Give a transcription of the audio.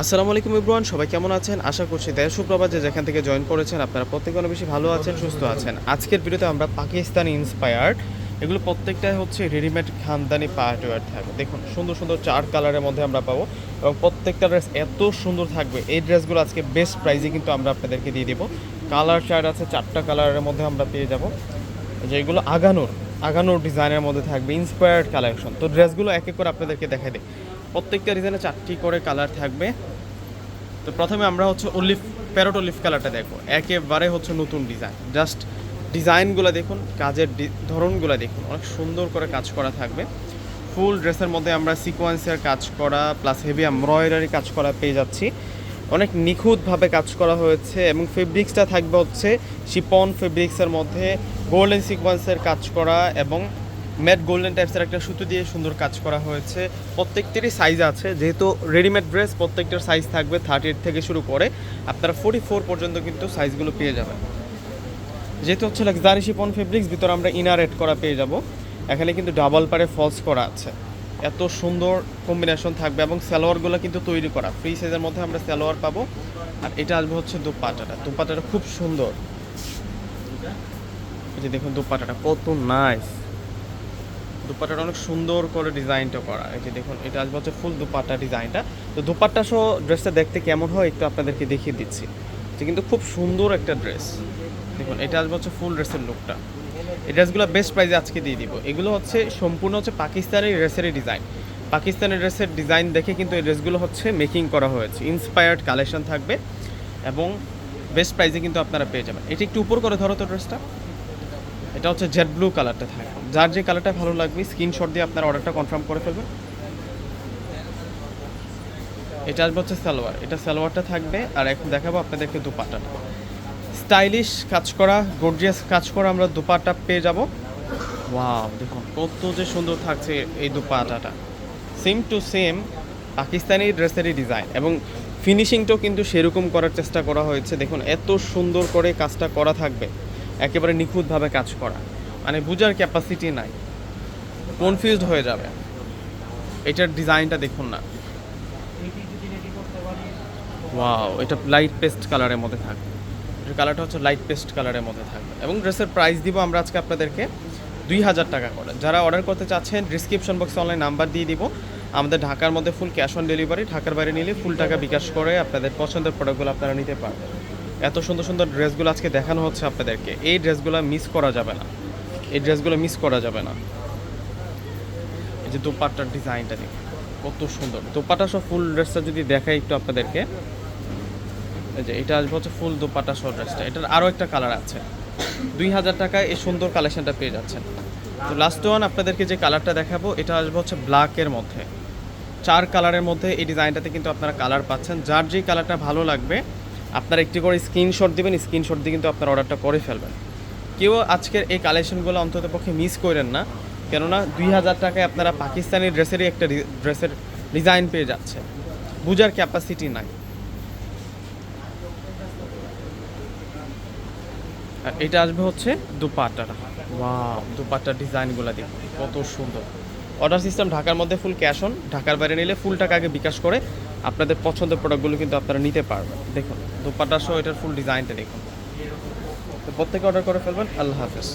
আসসালামু আলাইকুম ইব্রান সবাই কেমন আছেন? আশা করছি দেশ সুপ্রভাত যে যেখান থেকে জয়েন করেছেন, আপনারা প্রত্যেকে অনেক বেশি ভালো আছেন, সুস্থ আছেন। আজকের ভিডিওতে আমরা পাকিস্তানি ইন্সপায়ার্ড এগুলো প্রত্যেকটাই হচ্ছে রেডিমেড খানদানি পার্টওয়ার থাকবে। দেখুন, সুন্দর সুন্দর চার কালারের মধ্যে আমরা পাবো এবং প্রত্যেকটা ড্রেস এত সুন্দর থাকবে। এই ড্রেসগুলো আজকে বেস্ট প্রাইসে কিন্তু আমরা আপনাদেরকে দিয়ে দেবো। কালার চার্ট আছে, চারটা কালারের মধ্যে আমরা পেয়ে যাব। যেগুলো আগানোর আগানোর ডিজাইনের মধ্যে থাকবে ইন্সপায়ার্ড কালেকশন তো ড্রেসগুলো এক এক করে আপনাদেরকে দেখাই দিই। প্রত্যেকটা ডিজাইনে চারটি করে কালার থাকবে। তো প্রথমে আমরা হচ্ছে অলিভ প্যারোট অলিভ কালারটা দেখো একেবারে হচ্ছে নতুন ডিজাইন জাস্ট ডিজাইনগুলো দেখুন, কাজের ধরনগুলো দেখুন। অনেক সুন্দর করে কাজ করা থাকবে। ফুল ড্রেসের মধ্যে আমরা সিকোয়েন্সের কাজ করা প্লাস হেভি এমব্রয়ডারি কাজ করা পেয়ে যাচ্ছি। অনেক নিখুঁতভাবে কাজ করা হয়েছে এবং ফেব্রিক্সটা থাকবে হচ্ছে শিপন ফেব্রিক্সের মধ্যে। গোল্ডেন সিকোয়েন্সের কাজ করা এবং ম্যাট গোল্ডেন টাইপসের একটা সুতো দিয়ে সুন্দর কাজ করা হয়েছে। প্রত্যেকটিরই সাইজ আছে। যেহেতু রেডিমেড ড্রেস প্রত্যেকটার সাইজ থাকবে থার্টি এইট থেকে শুরু করে আপনারা ফোর্টি ফোর পর্যন্ত কিন্তু সাইজগুলো পেয়ে যাবেন। যেহেতু হচ্ছে লাক্সারি শিপন ফেব্রিক্স ভিতরে আমরা ইনার এড করা পেয়ে যাব। এখানে কিন্তু ডাবল পারে ফলস করা আছে। এত সুন্দর কম্বিনেশন থাকবে এবং সালোয়ারগুলো কিন্তু তৈরি করা। ফ্রি সাইজের মধ্যে আমরা সালোয়ার পাবো। আর এটা আসবে হচ্ছে দুপাটাটা। দুপাটাটা খুব সুন্দর। দেখুন দুপাটাটা, কত নাইস দুপাটাটা অনেক সুন্দর করে ডিজাইনটা করা। এই যে দেখুন, এটা আসবে হচ্ছে ফুল দুপাটা ডিজাইনটা। তো দুপাট্টা সহ ড্রেসটা দেখতে কেমন হয় একটু আপনাদেরকে দেখিয়ে দিচ্ছি। এটা কিন্তু খুব সুন্দর একটা ড্রেস। দেখুন, এটা আসবে হচ্ছে ফুল ড্রেসের লুকটা। এই ড্রেসগুলো বেস্ট প্রাইসে আজকে দিয়ে দিব। এগুলো হচ্ছে সম্পূর্ণ হচ্ছে পাকিস্তানি ড্রেসেরই ডিজাইন। পাকিস্তানি ড্রেসের ডিজাইন দেখে কিন্তু এই ড্রেসগুলো হচ্ছে মেকিং করা হয়েছে। ইন্সপায়ার্ড কালেকশন থাকবে এবং বেস্ট প্রাইসে কিন্তু আপনারা পেয়ে যাবেন। এটি একটু উপর করে ধরো তো ড্রেসটা। এটা হচ্ছে জেড ব্লু কালারটা থাকে। যার যে কালারটা ভালো লাগবে স্ক্রিনশট দিয়ে আপনার অর্ডারটা কনফার্ম করে ফেলবেন। এটা আসবে হচ্ছে সালোয়ার। এটা সালোয়ারটা থাকবে, আর এখন দেখাবো আপনাদেরকে দুপাটাটা। স্টাইলিশ কাজ করা গর্জিয়াস কাজ করা আমরা দুপাটা পেয়ে যাব। ওয়াও দেখুন, কত যে সুন্দর থাকছে এই দুপাটাটা সেম টু সেম পাকিস্তানি ড্রেসেরই ডিজাইন এবং ফিনিশিংটাও কিন্তু সেরকম করার চেষ্টা করা হয়েছে। দেখুন, এত সুন্দর করে কাজটা করা থাকবে। একেবারে নিখুঁতভাবে কাজ করা। মানে বোঝার ক্যাপাসিটি নাই। কনফিউজড হয়ে যাবে। এটার ডিজাইনটা দেখুন না। ওয়াও এটা লাইট পেস্ট কালারের মধ্যে থাকবে। এটার কালারটা হচ্ছে লাইট পেস্ট কালারের মধ্যে থাকবে। এবং ড্রেসের প্রাইস দিব আমরা আজকে আপনাদেরকে দুই হাজার টাকা করে। যারা অর্ডার করতে চাচ্ছেন ডিসক্রিপশন বক্সে অনলাইন নাম্বার দিয়ে দিব। আমাদের ঢাকার মধ্যে ফুল ক্যাশ অন ডেলিভারি ঢাকার বাইরে নিলে ফুল টাকা বিকাশ করে আপনাদের পছন্দের প্রোডাক্টগুলো আপনারা নিতে পারবেন। এত সুন্দর সুন্দর ড্রেসগুলো আজকে দেখানো হচ্ছে আপনাদেরকে। এই ড্রেসগুলো মিস করা যাবে না। এই ড্রেসগুলো মিস করা যাবে না। এই যে দোপাট্টার ডিজাইনটা দেখুন, কত সুন্দর। দোপাটা সহ ফুল ড্রেসটা যদি দেখাই একটু আপনাদেরকে। এই যে এটা আসবে হচ্ছে ফুল দোপাটা সহ ড্রেসটা এটার আরও একটা কালার আছে। দুই হাজার টাকায় এই সুন্দর কালেকশনটা পেয়ে যাচ্ছেন। তো লাস্ট ওয়ান আপনাদেরকে যে কালারটা দেখাবো, এটা আসবে হচ্ছে ব্ল্যাকের মধ্যে। চার কালারের মধ্যে এই ডিজাইনটাতে কিন্তু আপনারা কালার পাচ্ছেন। যার যেই কালারটা ভালো লাগবে আপনারা একটি করে স্ক্রিনশট দিবেন স্ক্রিনশট দিয়ে কিন্তু আপনার অর্ডারটা করে ফেলবেন। কেউ আজকের এই কালেকশনগুলো অন্তত পক্ষে মিস করেন না, কেননা দুই হাজার টাকায় আপনারা পাকিস্তানি ড্রেসেরই একটা ড্রেসের ডিজাইন পেয়ে যাচ্ছে। বুঝার ক্যাপাসিটি নাই। আর এটা আসবে হচ্ছে দুপাট্টাটা ওয়াও দুপাট্টার ডিজাইনগুলো দেখুন, কত সুন্দর। অর্ডার সিস্টেম ঢাকার মধ্যে ফুল ক্যাশ অন ঢাকার বাইরে নিলে ফুল টাকা আগে বিকাশ করে আপনাদের পছন্দের প্রোডাক্টগুলো কিন্তু আপনারা নিতে পারবেন। দেখুন দুপাট্টা সহ এটার ফুল ডিজাইনটা দেখুন। তো প্রত্যেকে অর্ডার করে ফেলবেন। আল্লাহ হাফেজ।